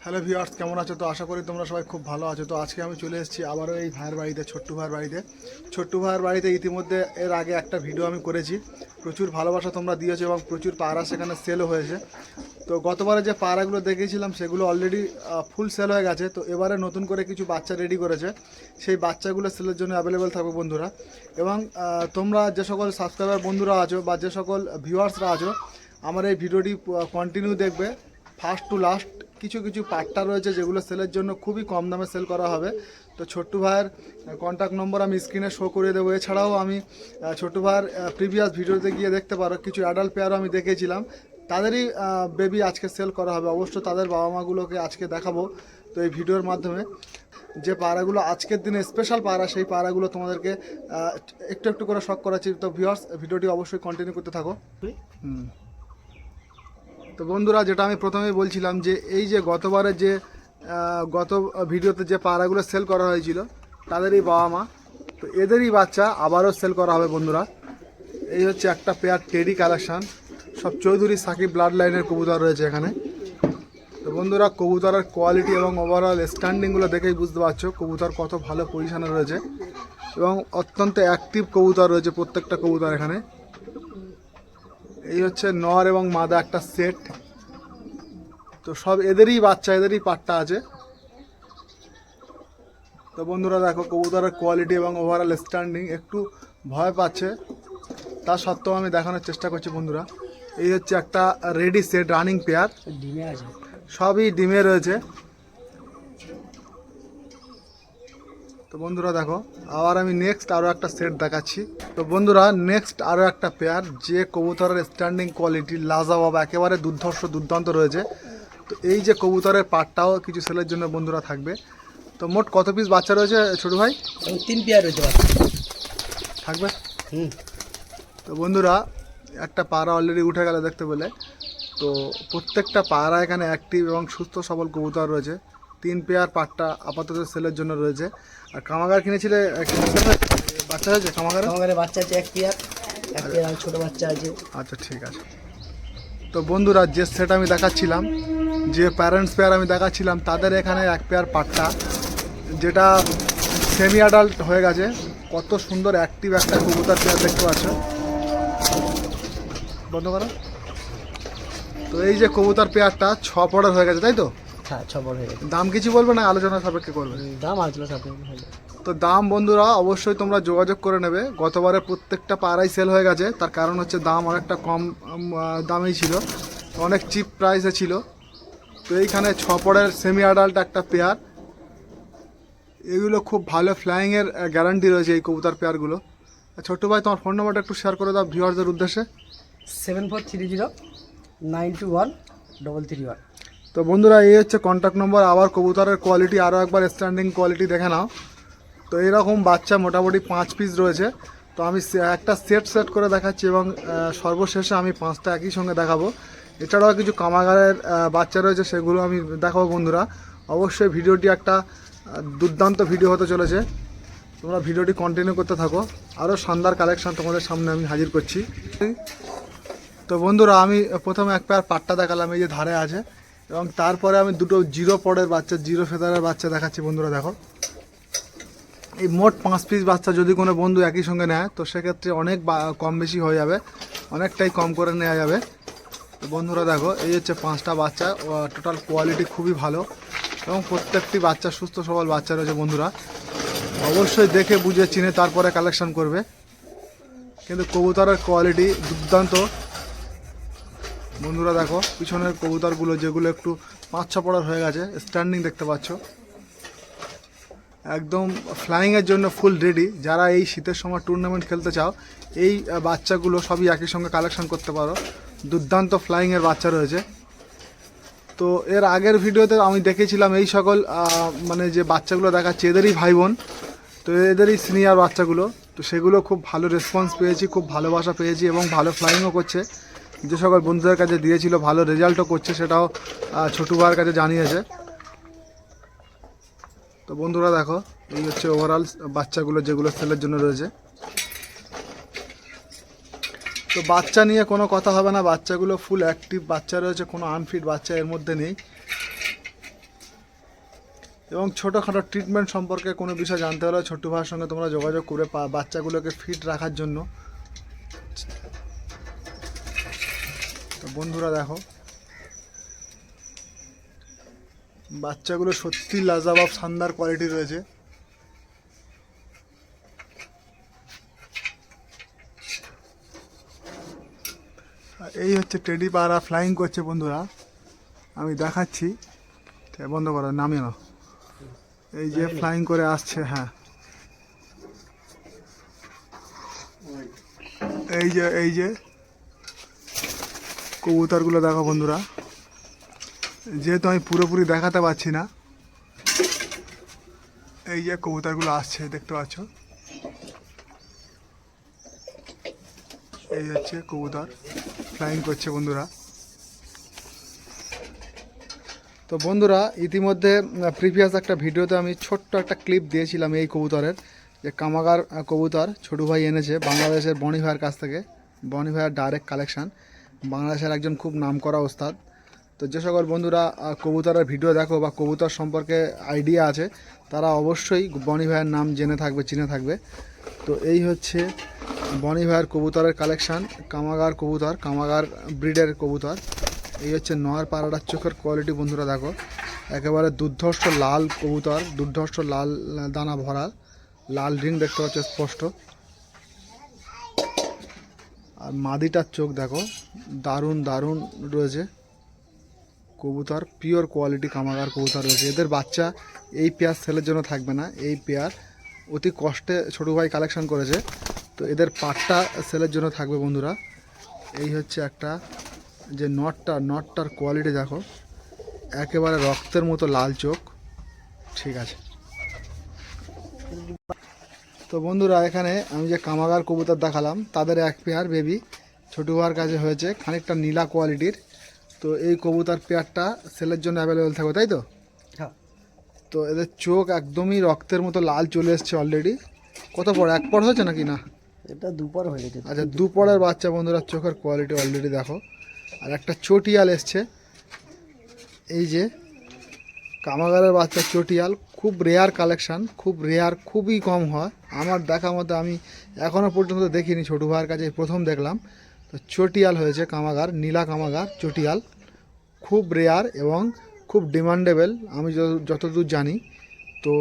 Hello viewers কেমন আছো? তো আশা করি তোমরা সবাই খুব ভালো আছো। তো আজকে আমি চলে এসেছি আবারও এই ভাইয়ের বাড়িতে, ছোট্টু ভাইয়ের বাড়িতে। ছোট্টু ভাইয়ের বাড়িতে ইতিমধ্যে এর আগে একটা ভিডিও আমি করেছি। প্রচুর ভালোবাসা তোমরা দিয়েছ এবং প্রচুর পাড়া সেখানে সেলও হয়েছে। তো গতবারে যে পাড়াগুলো দেখেছিলাম, সেগুলো অলরেডি ফুল সেল হয়ে গেছে। তো এবারে নতুন করে কিছু বাচ্চা রেডি করেছে। সেই বাচ্চাগুলো সেলের জন্য অ্যাভেলেবেল থাকবে বন্ধুরা। এবং তোমরা যে সকল সাবস্ক্রাইবার বন্ধুরা আছো বা যে সকল ভিউয়ার্সরা আছো, আমার এই ভিডিওটি কন্টিনিউ দেখবে। ফার্স্ট টু লাস্ট কিছু কিছু পাট্টা রয়েছে যেগুলো সেলের জন্য খুবই কম দামে সেল করা হবে। তো ছোট্টু ভাইয়ের কন্ট্যাক্ট নম্বর আমি স্ক্রিনে শো করে দেবো। এছাড়াও আমি ছোট্টু ভাইয়ের প্রিভিয়াস ভিডিওতে গিয়ে দেখতে পারো, কিছু অ্যাডাল্ট পেয়ারও আমি দেখেছিলাম। তাদেরই বেবি আজকে সেল করা হবে। অবশ্য তাদের বাবা মাগুলোকে আজকে দেখাবো তো এই ভিডিওর মাধ্যমে। যে পাড়াগুলো আজকের দিনে স্পেশাল পাড়া, সেই পাড়াগুলো তোমাদেরকে একটু একটু করে শখ করাচ্ছি। তো ভিউয়ার্স ভিডিওটি অবশ্যই কন্টিনিউ করতে থাকো। হুম। তো বন্ধুরা, যেটা আমি প্রথমেই বলছিলাম যে এই যে গতবারে যে গত ভিডিওতে যে পাড়াগুলো সেল করা হয়েছিল, তাদেরই বাবা মা, তো এদেরই বাচ্চা আবারও সেল করা হবে বন্ধুরা। এই হচ্ছে একটা পেয়ার টেডি কালেকশান সব চৌধুরী সাকিব ব্লাড লাইনের কবুতর রয়েছে এখানে। তো বন্ধুরা, কবুতরের কোয়ালিটি এবং ওভারঅল স্ট্যান্ডিংগুলো দেখেই বুঝতে পারছ, কবুতর কত ভালো পজিশনে রয়েছে এবং অত্যন্ত অ্যাক্টিভ কবুতর রয়েছে প্রত্যেকটা কবুতর এখানে। এই হচ্ছে নর এবং মাদা একটা সেট। তো সব এদেরই বাচ্চা এদেরই পাট্টা আছে। তো বন্ধুরা দেখো কবুতরের কোয়ালিটি এবং ওভারঅল স্ট্যান্ডিং একটু ভয় পাচ্ছে। তা সত্ত্বেও আমি দেখানোর চেষ্টা করছি বন্ধুরা। এই হচ্ছে একটা রেডি সেট রানিং পেয়ার ডিমে আছে। সবই ডিমে রয়েছে। তো বন্ধুরা দেখো আবার আমি নেক্সট আরও একটা সেট দেখাচ্ছি। তো বন্ধুরা নেক্সট আরও একটা পেয়ার যে কবুতরের স্ট্যান্ডিং কোয়ালিটি লাজাবাব একেবারে দুর্ধর্ষ দুর্দান্ত রয়েছে। তো এই যে কবুতরের পাটটাও কিছু সেলের জন্য বন্ধুরা থাকবে। তো মোট কত পিস বাচ্চা রয়েছে ছোটো ভাই? তিন পেয়ার রয়েছে থাকবে? হুম। তো বন্ধুরা একটা পাড়া অলরেডি উঠে গেল দেখতে পেলে। তো প্রত্যেকটা পাড়া এখানে অ্যাক্টিভ এবং সুস্থ সবল কবুতর রয়েছে। তিন পেয়ার পাটটা আপাতত সেলের জন্য রয়েছে। আর কামাগার কিনেছিলে? বাচ্চা হয়েছে কামাগারে? বাচ্চা আছে এক পেয়ার। এক পেয়ার আর ছোটো বাচ্চা আছে। আচ্ছা ঠিক আছে। তো বন্ধুরা যে সেট আমি দেখাচ্ছিলাম যে প্যারেন্টস পেয়ার আমি দেখাচ্ছিলাম তাদের এখানে এক পেয়ার পাট্টা যেটা সেমি অ্যাডাল্ট হয়ে গেছে কত সুন্দর অ্যাক্টিভ একটা কবুতর পেয়ার দেখতে পাচ্ছ। বন্ধ করো। তো এই যে কবুতার পেয়ারটা ছ পড়ার হয়ে গেছে তাই তো? ছ বড় হয়ে গেছে। দাম কিছু বলবে না আলোচনা সাপেক্ষে করবে? দাম আলোচনা হয়ে যাবে। তো দাম বন্ধুরা অবশ্যই তোমরা যোগাযোগ করে নেবে। গতবারে প্রত্যেকটা পাড়াই সেল হয়ে গেছে। তার কারণ হচ্ছে দাম অনেকটা কম দামেই ছিল। অনেক চিপ প্রাইসে ছিল। তো এইখানে ছ পড়ের সেমি অ্যাডাল্ট একটা পেয়ার এগুলো খুব ভালো ফ্লাইংয়ের গ্যারান্টি রয়েছে এই কবুতর পেয়ারগুলো ছোট্ট ভাই তোমার ফোন নাম্বারটা একটু শেয়ার করে দাও ভিউয়ারদের উদ্দেশ্যে। Seven four three zero nine two one double three one তো বন্ধুরা, এই হচ্ছে কন্ট্যাক্ট নম্বর আবার কবুতরের কোয়ালিটি আরও একবার স্ট্যান্ডিং কোয়ালিটি দেখে নাও। তো এরকম বাচ্চা মোটামুটি পাঁচ পিস রয়েছে। তো আমি একটা সেট সেট করে দেখাচ্ছি এবং সর্বশেষে আমি পাঁচটা একই সঙ্গে দেখাবো। এছাড়াও কিছু কামাগারের বাচ্চা রয়েছে, সেগুলো আমি দেখাবো বন্ধুরা। অবশ্যই ভিডিওটি একটা দুর্দান্ত ভিডিও হতে চলেছে। তোমরা ভিডিওটি কন্টিনিউ করতে থাকো। আরও শানদার কালেকশন তোমাদের সামনে আমি হাজির করছি। তো বন্ধুরা, আমি প্রথমে এক পেয়ার পাট্টা দেখালাম, এই যে ধারে আছে। এবং তারপরে আমি দুটো জিরো পডের বাচ্চা, জিরো ফেদারের বাচ্চা দেখাচ্ছি বন্ধুরা, দেখো। এই মোট পাঁচ পিস বাচ্চা যদি কোনো বন্ধু একই সঙ্গে নেয়, তো সেক্ষেত্রে অনেক কম বেশি হয়ে যাবে। অনেকটাই কম করে নেওয়া যাবে। বন্ধুরা, দেখো, এই হচ্ছে পাঁচটা বাচ্চা। টোটাল কোয়ালিটি খুবই ভালো। এবং প্রত্যেকটি বাচ্চা, সুস্থ সবল বাচ্চা রয়েছে বন্ধুরা। অবশ্যই দেখে বুঝে চিনে তারপরে কালেকশন করবে। কিন্তু কবুতরের কোয়ালিটি দুর্দান্ত। বন্ধুরা দেখো, পিছনের কবুতরগুলো যেগুলো একটু পাঁচ ছ পড়ার হয়ে গেছে স্ট্যান্ডিং দেখতে পাচ্ছ। একদম ফ্লাইংয়ের জন্য ফুল রেডি যারা এই শীতের সময় টুর্নামেন্ট খেলতে চাও, এই বাচ্চাগুলো সবই একই সঙ্গে কালেকশন করতে পারো। দুর্দান্ত ফ্লাইংয়ের বাচ্চা রয়েছে। তো এর আগের ভিডিওতে আমি দেখেছিলাম এই সকল মানে যে বাচ্চাগুলো দেখাচ্ছে, এদেরই ভাই বোন তো এদেরই সিনিয়র বাচ্চাগুলো। তো সেগুলো খুব ভালো রেসপন্স পেয়েছি, খুব ভালোবাসা পেয়েছি এবং ভালো ফ্লাইংও করছে। যে সকল বন্ধুদের কাছে দিয়েছিল, ভালো রেজাল্টও করছে, সেটাও ছোটু ভাইয়ের কাছে জানিয়েছে। তো বন্ধুরা দেখো, এই হচ্ছে ওভারঅল বাচ্চাগুলো যেগুলো সেলের জন্য রয়েছে। তো বাচ্চা নিয়ে কোনো কথা হবে না, বাচ্চাগুলো ফুল অ্যাক্টিভ বাচ্চা রয়েছে, কোনো আনফিট বাচ্চা এর মধ্যে নেই। এবং ছোটোখাটো ট্রিটমেন্ট সম্পর্কে কোনো বিষয় জানতে হলে ছোট্টু ভাইয়ের সঙ্গে তোমরা যোগাযোগ করে বাচ্চাগুলোকে ফিট রাখার জন্য বন্ধুরা দেখো। বাচ্চাগুলো সত্যি লাজাবাব শানদার কোয়ালিটি রয়েছে। এই হচ্ছে টেডি পাড়া ফ্লাইং করছে বন্ধুরা। আমি দেখাচ্ছি। বন্ধ করো, নামিয়ে নাও। এই যে ফ্লাইং করে আসছে হ্যাঁ। এই যে এই যে। কবুতরগুলো দেখো বন্ধুরা। যেহেতু আমি পুরোপুরি দেখাতে পারছি না, এই যে কবুতরগুলো আসছে, দেখতে পাচ্ছ? এই হচ্ছে কবুতর ফ্লাইং করছে বন্ধুরা। তো বন্ধুরা, ইতিমধ্যে প্রিভিয়াস একটা ভিডিওতে আমি ছোট্ট একটা ক্লিপ দিয়েছিলাম এই কবুতরের, যে কামাগার কবুতর ছোটু ভাই এনেছে বাংলাদেশের বনি ভাইয়ের কাছ থেকে বনি ভাইয়ের ডাইরেক্ট কালেকশন বাংলাদেশের একজন খুব নামকরা ওস্তাদ। তো যে সকল বন্ধুরা কবুতরের ভিডিও দেখো বা কবুতর সম্পর্কে আইডিয়া আছে, তারা অবশ্যই বনি ভাইয়ের নাম জেনে থাকবে, চিনে থাকবে। তো এই হচ্ছে বনি ভাইয়ের কবুতরের কালেকশান কামাগার কবুতর, কামাগার ব্রিডের কবুতর। এই হচ্ছে নয়ার পাড়াটার চোখের কোয়ালিটি বন্ধুরা দেখো। একেবারে দুর্ধর্ষ লাল কবুতর, দুর্ধর্ষ লাল দানা ভরা লাল রিং দেখতে পাচ্ছ, স্পষ্ট। আর মাদিটার চোখ দেখো, দারুণ দারুণ রয়েছে। কবুতর পিওর কোয়ালিটি কামাগার কবুতর রয়েছে। এদের বাচ্চা এই পেয়ার সেলের জন্য থাকবে না, এই পেয়ার অতি কষ্টে ছোটো ভাই কালেকশন করেছে। তো এদের পাটটা সেলের জন্য থাকবে বন্ধুরা। এই হচ্ছে একটা, যে নটটা নটটার কোয়ালিটি দেখো। একেবারে রক্তের মতো লাল চোখ। ঠিক আছে। তো বন্ধুরা এখানে আমি যে কামাগার কবুতর দেখালাম তাদের এক পেয়ার বেবি ছোটু হওয়ার কাছে হয়েছে খানিকটা নীলা কোয়ালিটির তো এই কবুতর পেয়ারটা সেলের জন্য অ্যাভেলেবেল থাকবে তাই তো? হ্যাঁ। তো এদের চোখ একদমই রক্তের মতো লাল চলে এসছে অলরেডি কত পর এক পর হয়েছে নাকি না? এটা দুপুর হয়ে গেছে। আচ্ছা দুপরের বাচ্চা বন্ধুরা চোখের কোয়ালিটি অলরেডি দেখো। আর একটা চটিয়াল এসছে। এই যে কামাগারের বাচ্চা চটিয়াল খুব রেয়ার কালেকশান খুব রেয়ার খুবই কম হয়। আমার দেখা মতো আমি এখনও পর্যন্ত দেখিনি ছোটো ভাইয়ের কাছে প্রথম দেখলাম। তো চটিয়াল হয়েছে কামাগার, নীলা কামাগার, চটিয়াল। খুব রেয়ার এবং খুব ডিমান্ডেবল আমি যতদূর জানি। তো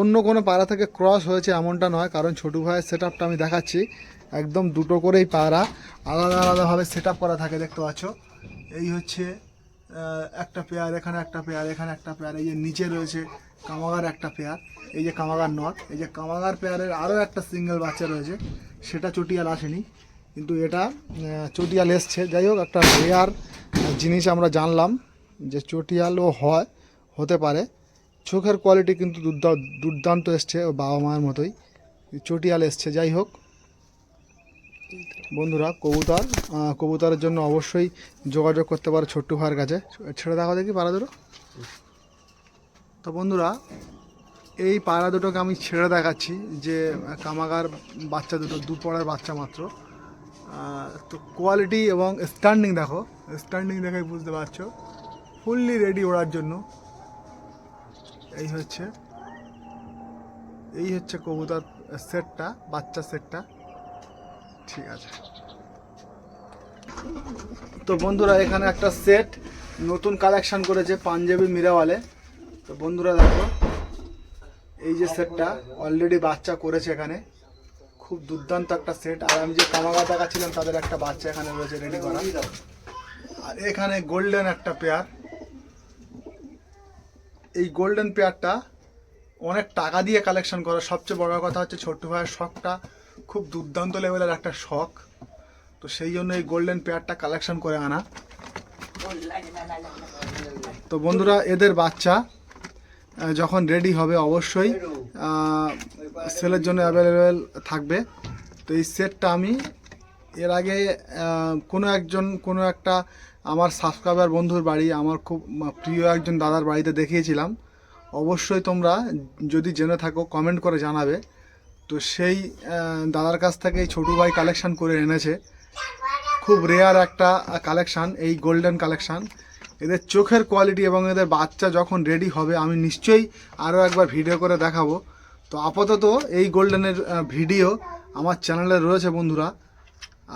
অন্য কোনো পাড়া থেকে ক্রস হয়েছে এমনটা নয়, কারণ ছোটো ভাইয়ের সেট আমি দেখাচ্ছি। একদম দুটো করেই পাড়া, আলাদা, আলাদাভাবে সেট করা থাকে, দেখতে পাচ্ছ। এই হচ্ছে একটা পেয়ার এখানে, একটা পেয়ার এখানে, একটা পেয়ার এই যে নিচে রয়েছে কামাগার একটা পেয়ার এই যে কামাগার নট এই যে কামাগার পেয়ারের আরও একটা সিঙ্গেল বাচ্চা রয়েছে। সেটা চটিয়াল আসেনি। কিন্তু এটা চটিয়াল এসছে। যাই হোক, একটা রেয়ার জিনিস আমরা জানলাম যে চটিয়ালও হয়, হতে পারে। চোখের কোয়ালিটি কিন্তু দুর্দা- দুর্দান্ত এসছে বাবা মায়ের মতোই। চটিয়াল এসছে। যাই হোক বন্ধুরা, কবুতর কবুতরের জন্য অবশ্যই যোগাযোগ করতে পারো ছোট্টু ভাইয়ের কাছে। ছেড়ে দেখা দেখি পাড়া দুটো। তো বন্ধুরা, এই পায়রা দুটোকে আমি ছেড়ে দেখাচ্ছি যে কামাগার বাচ্চা দুটো দুপড়ার বাচ্চা মাত্র। তো কোয়ালিটি এবং স্ট্যান্ডিং দেখো। স্ট্যান্ডিং দেখে বুঝতে পারছ। ফুললি রেডি ওড়ার জন্য। এই হচ্ছে এই হচ্ছে কবুতর সেটটা বাচ্চা সেটটা ঠিক আছে। তো বন্ধুরা, এখানে একটা সেট নতুন কালেকশন করেছে পাঞ্জাবি মিরাওয়ালে। তো বন্ধুরা, দেখো, এই যে সেটটা অলরেডি বাচ্চা করেছে এখানে। খুব দুর্দান্ত একটা সেট আর আমি যে কামাগা দেখাচ্ছিলাম, তাদের একটা বাচ্চা এখানে রয়েছে রেডি করা। আর এখানে গোল্ডেন একটা পেয়ার এই গোল্ডেন পেয়ারটা অনেক টাকা দিয়ে কালেকশন করা। সবচেয়ে বড় কথা হচ্ছে ছোট্ট ভাইয়ের শখটা। খুব দুর্দান্ত লেভেলের একটা শখ তো সেই জন্য এই গোল্ডেন পেয়ারটা কালেকশন করে আনা। তো বন্ধুরা, এদের বাচ্চা যখন রেডি হবে অবশ্যই সেলের জন্য অ্যাভেলেবেল থাকবে। তো এই সেটটা আমি এর আগে কোনো একজন, কোনো একটা আমার সাবস্ক্রাইবার বন্ধুর বাড়ি, আমার খুব প্রিয় একজন দাদার বাড়িতে দেখিয়েছিলাম। অবশ্যই তোমরা যদি জেনে থাকো কমেন্ট করে জানাবে। তো সেই দাদার কাছ থেকে এই ছোটো ভাই কালেকশান করে এনেছে। খুব রেয়ার একটা কালেকশান এই গোল্ডেন কালেকশান এদের চোখের কোয়ালিটি এবং এদের বাচ্চা যখন রেডি হবে, আমি নিশ্চয়ই আরও একবার ভিডিও করে দেখাবো। তো আপাতত এই গোল্ডেনের ভিডিও আমার চ্যানেলে রয়েছে বন্ধুরা।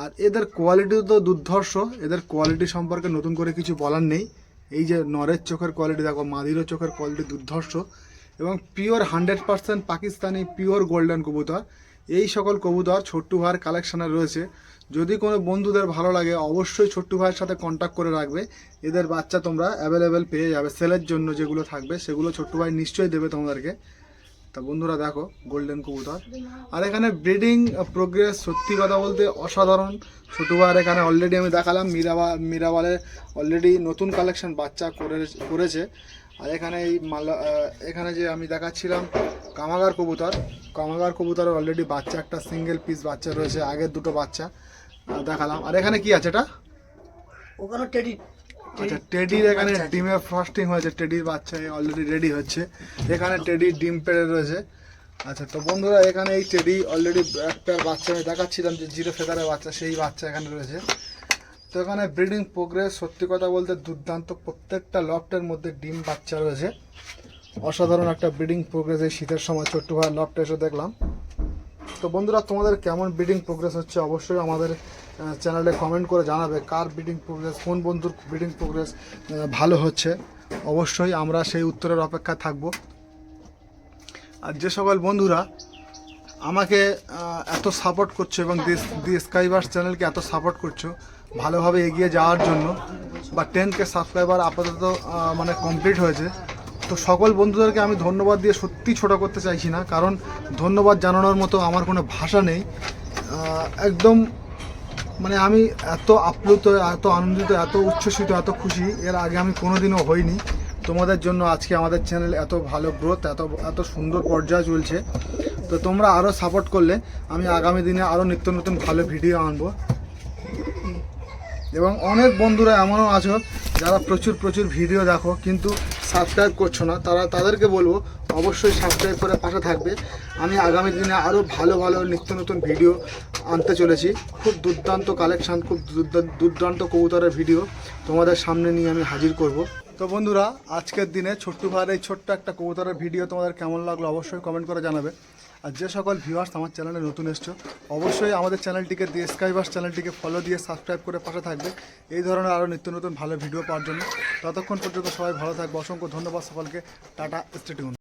আর এদের কোয়ালিটি তো দুর্ধর্ষ, এদের কোয়ালিটি সম্পর্কে নতুন করে কিছু বলার নেই। এই যে নরের চোখের কোয়ালিটি দেখো মাদিরও চোখের কোয়ালিটি দুর্ধর্ষ। এবং pure hundred percent Pakistani pure golden কবুতর। এই সকল কবুতর ছোট্টু ভাইয়ের কালেকশানে রয়েছে। যদি কোনো বন্ধুদের ভালো লাগে, অবশ্যই ছোট্টু ভাইয়ের সাথে কন্ট্যাক্ট করে রাখবে। এদের বাচ্চা তোমরা অ্যাভেলেবেল পেয়ে যাবে। সেলের জন্য যেগুলো থাকবে, সেগুলো ছোট্টু ভাই নিশ্চয়ই দেবে তোমাদেরকে। তা বন্ধুরা দেখো, গোল্ডেন কবুতর। আর এখানে ব্রিডিং প্রোগ্রেস সত্যি কথা বলতে অসাধারণ। ছোটুবার এখানে অলরেডি আমি দেখালাম। মীরাবা মীরাবালে অলরেডি নতুন কালেকশন বাচ্চা করে, করেছে। আর এখানে এই মালা এখানে যে আমি দেখাচ্ছিলাম কামাগার কবুতর কামাগার কবুতর অলরেডি বাচ্চা একটা সিঙ্গেল পিস বাচ্চা রয়েছে আগের দুটো বাচ্চা দেখালাম। আর এখানে কি আছে এটা? ওখানে টেডি আচ্ছা টেডির এখানে ডিমের ফ্রস্টিং হয়েছে টেডির বাচ্চা অলরেডি রেডি হচ্ছে। এখানে টেডির ডিম পেড়ে রয়েছে। আচ্ছা তো বন্ধুরা এখানে এই টেডি অলরেডি একটা বাচ্চা আমি দেখাচ্ছিলাম যে জিরো ফেদারের বাচ্চা সেই বাচ্চা এখানে রয়েছে। তো এখানে ব্রিডিং প্রোগ্রেস সত্যি কথা বলতে দুর্দান্ত। প্রত্যেকটা লফটের মধ্যে ডিম বাচ্চা রয়েছে। অসাধারণ একটা ব্রিডিং প্রোগ্রেস এই শীতের সময় ছোট্ট ভাই লফটে এসে দেখলাম। তো বন্ধুরা, তোমাদের কেমন ব্রিডিং প্রোগ্রেস হচ্ছে অবশ্যই আমাদের চ্যানেলে কমেন্ট করে জানাবে। কার ব্রিডিং প্রোগ্রেস কোন বন্ধুর ব্রিডিং প্রোগ্রেস ভালো হচ্ছে? অবশ্যই আমরা সেই উত্তরের অপেক্ষায় থাকব। আর যে সকল বন্ধুরা আমাকে এত সাপোর্ট করছ এবং দি স্কাইবার্স চ্যানেলকে এত সাপোর্ট করছ ভালোভাবে এগিয়ে যাওয়ার জন্য বা টেন কে সাবস্ক্রাইবার আপাতত মানে কমপ্লিট হয়েছে। তো সকল বন্ধুদেরকে আমি ধন্যবাদ দিয়ে সত্যি ছোট করতে চাইছি না, কারণ ধন্যবাদ জানানোর মতো আমার কোনো ভাষা নেই। একদম মানে আমি এত আপ্লুত, এত আনন্দিত, এত উচ্ছ্বসিত, এত খুশি, এর আগে আমি কোনোদিনও হইনি। তোমাদের জন্য আজকে আমাদের চ্যানেল এত ভালো গ্রোথ এত এত সুন্দর পর্যায়ে চলছে। তো তোমরা আরও সাপোর্ট করলে আমি আগামী দিনে আরও নিত্য নতুন ভালো ভিডিও আনব। এবং অনেক বন্ধুরা এমনও আছো যারা প্রচুর প্রচুর ভিডিও দেখো, কিন্তু সাবস্ক্রাইব করছ না। তারা, তাদেরকে বলব, অবশ্যই সাবস্ক্রাইব করে পাশে থাকবে। আমি আগামী দিনে আরও ভালো ভালো নিত্য নতুন ভিডিও আনতে চলেছি। খুব দুর্দান্ত কালেকশান খুব দুর্দা- দুর্দান্ত কবুতরের ভিডিও তোমাদের সামনে নিয়ে আমি হাজির করব। তো বন্ধুরা, আজকের দিনে ছোট্টু ভাইয়ের এই ছোট্ট একটা কবুতরের ভিডিও তোমাদের কেমন লাগল অবশ্যই কমেন্ট করে জানাবে। আর যে সকল ভিউয়ার্স আমার চ্যানেলে নতুন এসছো, অবশ্যই আমাদের চ্যানেলটিকে দিয়ে স্কাইবার্স চ্যানেলটিকে ফলো দিয়ে সাবস্ক্রাইব করে পাশে থাকবে। এই ধরনের আরও নিত্য নতুন ভালো ভিডিও পাওয়ার জন্য। ততক্ষণ পর্যন্ত সবাই ভালো থাকবে। অসংখ্য ধন্যবাদ সকলকে। Tata stay tuned